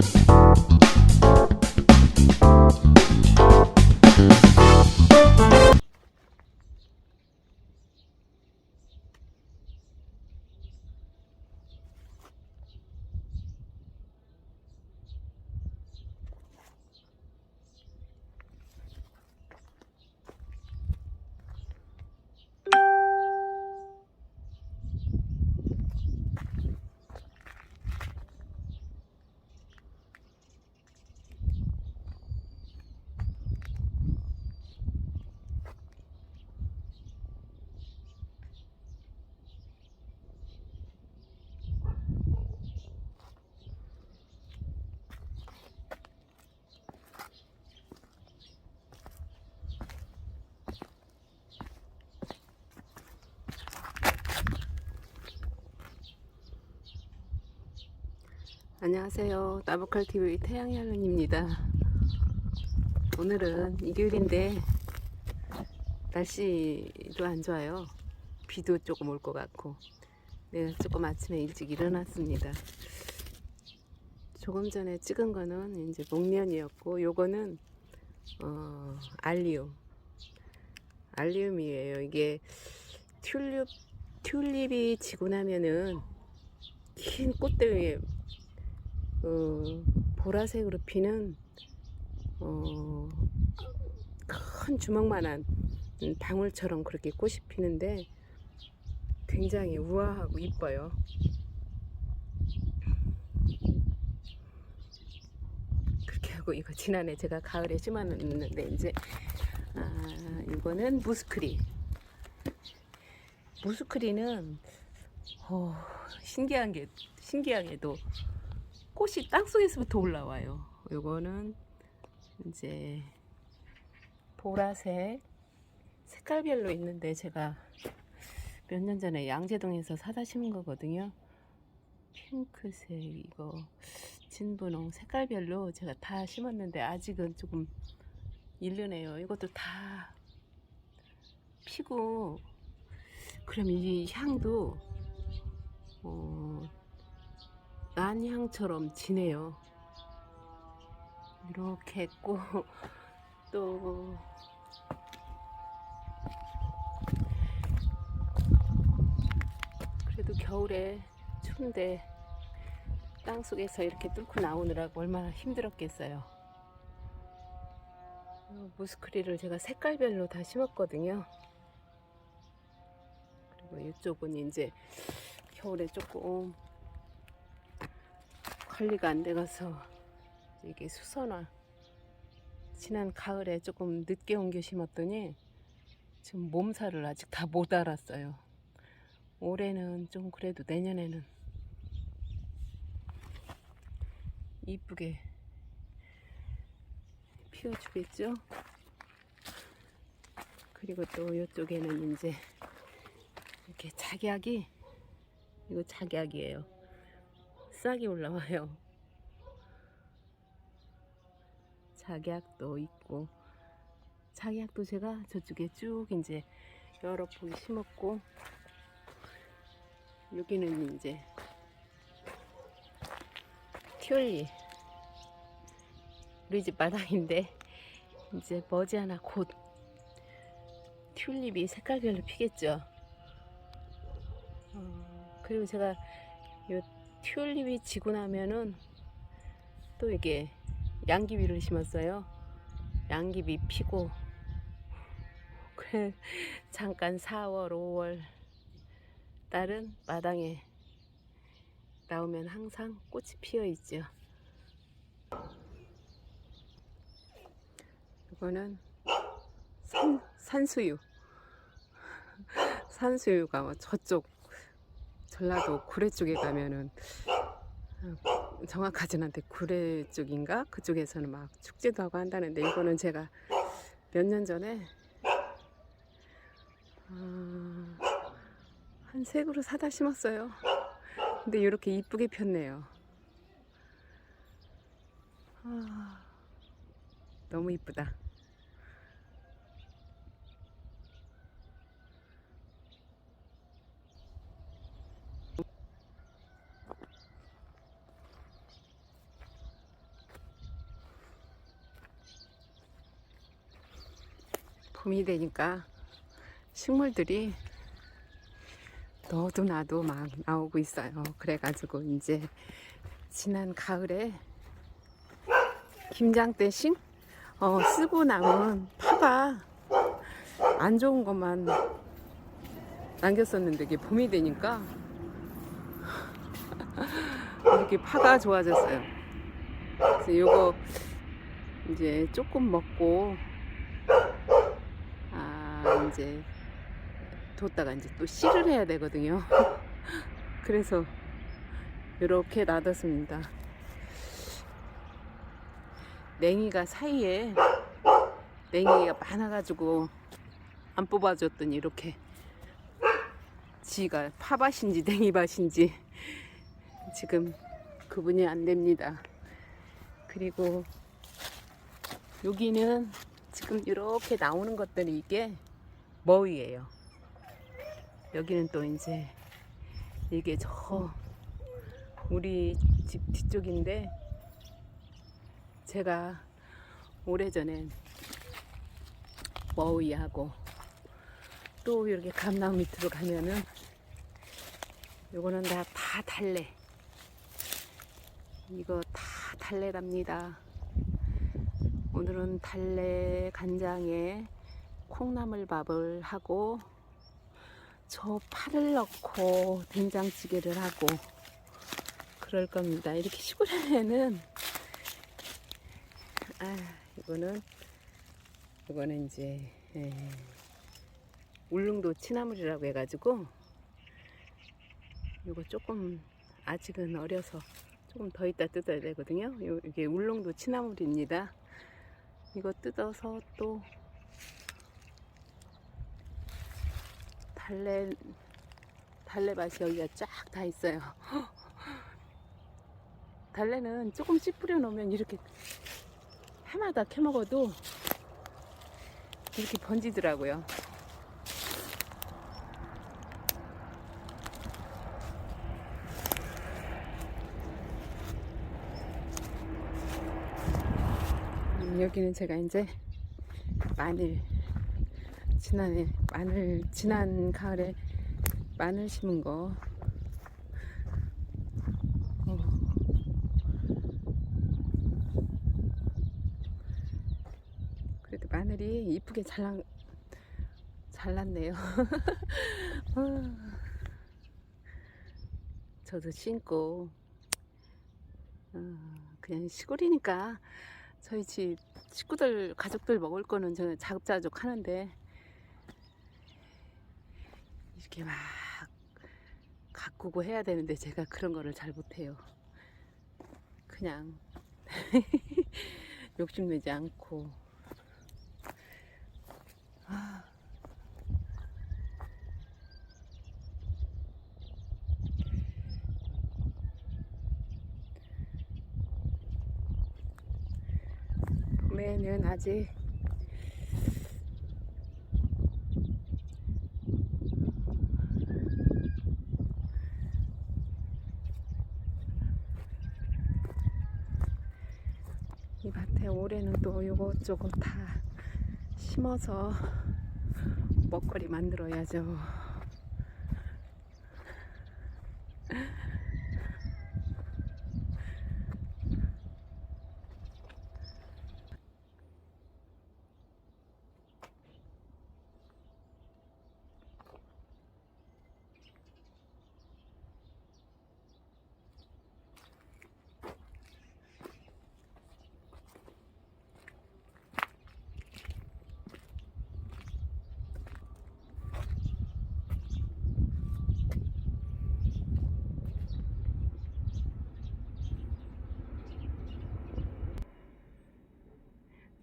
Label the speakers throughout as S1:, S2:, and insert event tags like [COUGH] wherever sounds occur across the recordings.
S1: Thank you. 안녕하세요. 나보칼 TV 태양야lun입니다. 오늘은 일요일인데 날씨도 안 좋아요. 비도 조금 올 것 같고 내가 조금 아침에 일찍 일어났습니다. 조금 전에 찍은 거는 이제 목련이었고 요거는 어, 알리움 알리움이에요. 이게 튤립 튤립이 지고 나면은 긴 꽃대 위에 어, 보라색으로 피는 어, 큰 주먹만한 음, 방울처럼 그렇게 꽃이 피는데 굉장히 우아하고 이뻐요. 그렇게 하고 이거 지난해 제가 가을에 심어놨는데 이제 아, 이거는 무스크리. 무스크리는 어, 신기한 게 신기하게도 꽃이 땅속에서부터 올라와요. 요거는 이제 보라색 색깔별로 있는데 제가 몇 년 전에 양재동에서 사다 심은 거거든요. 핑크색 이거 진분홍 색깔별로 제가 다 심었는데 아직은 조금 일르네요. 이것도 다 피고 그럼 이 향도 어, 난향처럼 지네요. 이렇게 했고 [LAUGHS] 또 그래도 겨울에 추운데 땅 속에서 이렇게 뚫고 나오느라고 얼마나 힘들었겠어요. 어, 무스크리를 제가 색깔별로 다 심었거든요. 그리고 이쪽은 이제 겨울에 조금 관리가 안 돼가서 이게 수선화 지난 가을에 조금 늦게 옮겨 심었더니 지금 몸살을 아직 다 못 알았어요. 올해는 좀 그래도 내년에는 이쁘게 피워주겠죠. 그리고 또 이쪽에는 이제 이렇게 작약이 이거 작약이에요. 싹이 올라와요. 작약도 있고 작약도 제가 저쪽에 쭉 이제 여러 포기 심었고 여기는 이제 튤리 우리 집 마당인데 이제 머지않아 곧 튤립이 색깔별로 피겠죠. 어, 그리고 제가 요 튤립이 지고 나면은 또 이게 양귀비를 심었어요. 양귀비 피고 잠깐 4월, 5월 달은 마당에 나오면 항상 꽃이 피어 있죠. 이거는 산, 산수유. [LAUGHS] 산수유가 뭐 저쪽 전라도 구례 쪽에 가면은 어, 정확하진 않대 구례 쪽인가 그쪽에서는 막 축제도 하고 한다는데 이거는 제가 몇 년 전에 아, 한세 그루 사다 심었어요. 근데 이렇게 이쁘게 폈네요. 아, 너무 이쁘다. 봄이 되니까 식물들이 너도 나도 막 나오고 있어요. 그래가지고 이제 지난 가을에 김장 대신 어, 쓰고 남은 파가 안 좋은 것만 남겼었는데 이게 봄이 되니까 이렇게 파가 좋아졌어요. 그래서 이거 이제 조금 먹고 아 이제 뒀다가 이제 또 씨를 해야 되거든요. [LAUGHS] 그래서 이렇게 놔뒀습니다. 냉이가 사이에 냉이가 많아가지고 안 뽑아줬더니 이렇게 지가 파밭인지 냉이밭인지 지금 구분이 안 됩니다. 그리고 여기는 지금 이렇게 나오는 것들이 이게 머위예요. 여기는 또 이제 이게 저 우리 집 뒤쪽인데 제가 오래전에 머위하고 또 이렇게 감나무 밑으로 가면은 요거는 다, 다 달래 이거 다 달래랍니다 오늘은 달래 간장에 콩나물밥을 하고 저 파를 넣고 된장찌개를 하고 그럴 겁니다 이렇게 시골에는 아 이거는 이거는 이제 예, 울릉도 치나물이라고 해가지고 이거 조금 아직은 어려서 조금 더 이따 뜯어야 되거든요. 요- 이게 울릉도 치나물입니다. 이거 뜯어서 또 달래 달래밭이 여기가 쫙 다 있어요. [GASPS] 달래는 조금씩 뿌려 놓으면 이렇게 해마다 캐 먹어도 이렇게 번지더라고요. 음, 여기는 제가 이제 마늘 지난해 마늘 지난 가을에 마늘 심은 거 어. 그래도 마늘이 이쁘게 잘난 잘났네요. [LAUGHS] 아. 저도 심고 어, 그냥 시골이니까 저희 집 식구들 가족들 먹을 거는 저는 자급자족 하는데 이렇게 막 가꾸고 해야 되는데 제가 그런 거를 잘 못해요. 그냥 [LAUGHS] 욕심내지 않고 아. 봄에는 아직 이 밭에 올해는 또 요것저것 다 심어서 먹거리 만들어야죠.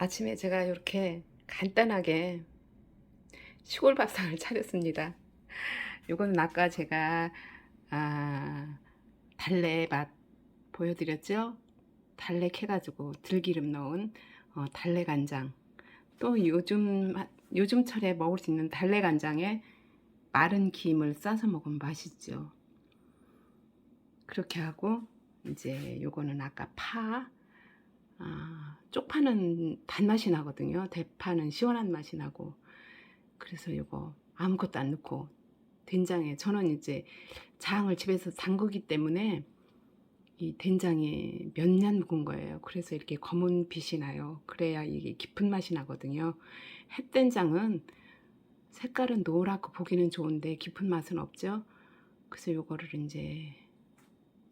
S1: 아침에 제가 이렇게 간단하게 시골 밥상을 [LAUGHS] 차렸습니다. 이거는 아까 제가 아, 달래밭 보여드렸죠? 달래 캐가지고 들기름 넣은 어, 달래 간장. 또 요즘 요즘철에 먹을 수 있는 달래 간장에 마른 김을 싸서 먹으면 맛있죠. 그렇게 하고 이제 요거는 아까 파 아, 쪽파는 단맛이 나거든요. 대파는 시원한 맛이 나고 그래서 이거 아무것도 안 넣고 된장에 저는 이제 장을 집에서 담그기 때문에 이 된장에 몇 년 묵은 거예요. 그래서 이렇게 검은 빛이 나요. 그래야 이게 깊은 맛이 나거든요. 햇된장은 색깔은 노랗고 보기는 좋은데 깊은 맛은 없죠. 그래서 요거를 이제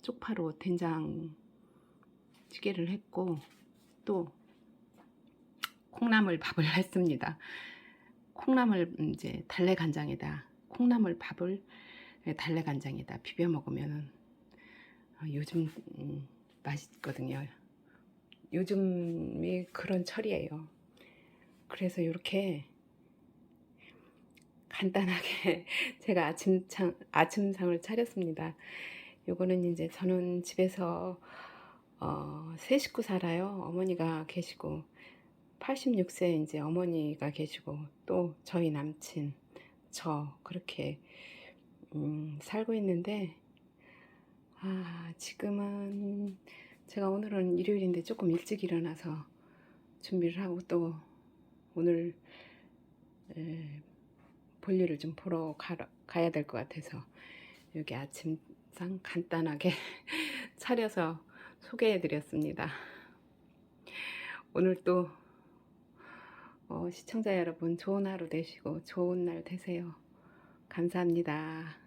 S1: 쪽파로 된장 찌개를 했고 또 콩나물 밥을 [LAUGHS] 했습니다. 콩나물 이제 달래 간장에다 콩나물 밥을 달래 간장에다 비벼 먹으면 요즘 음, 맛있거든요. 요즘이 그런 철이에요. 그래서 이렇게 간단하게 [LAUGHS] 제가 아침상 아침상을 차렸습니다. 요거는 이제 저는 집에서 어, 세 식구 살아요. 어머니가 계시고 86세 이제 어머니가 계시고 또 저희 남친 저 그렇게 음, 살고 있는데 아 지금은 제가 오늘은 일요일인데 조금 일찍 일어나서 준비를 하고 또 오늘 에, 볼일을 좀 보러 가러, 가야 될 것 같아서 여기 아침상 간단하게 [LAUGHS] 차려서 소개해 드렸습니다. 오늘 또 어, 시청자 여러분 좋은 하루 되시고 좋은 날 되세요. 감사합니다.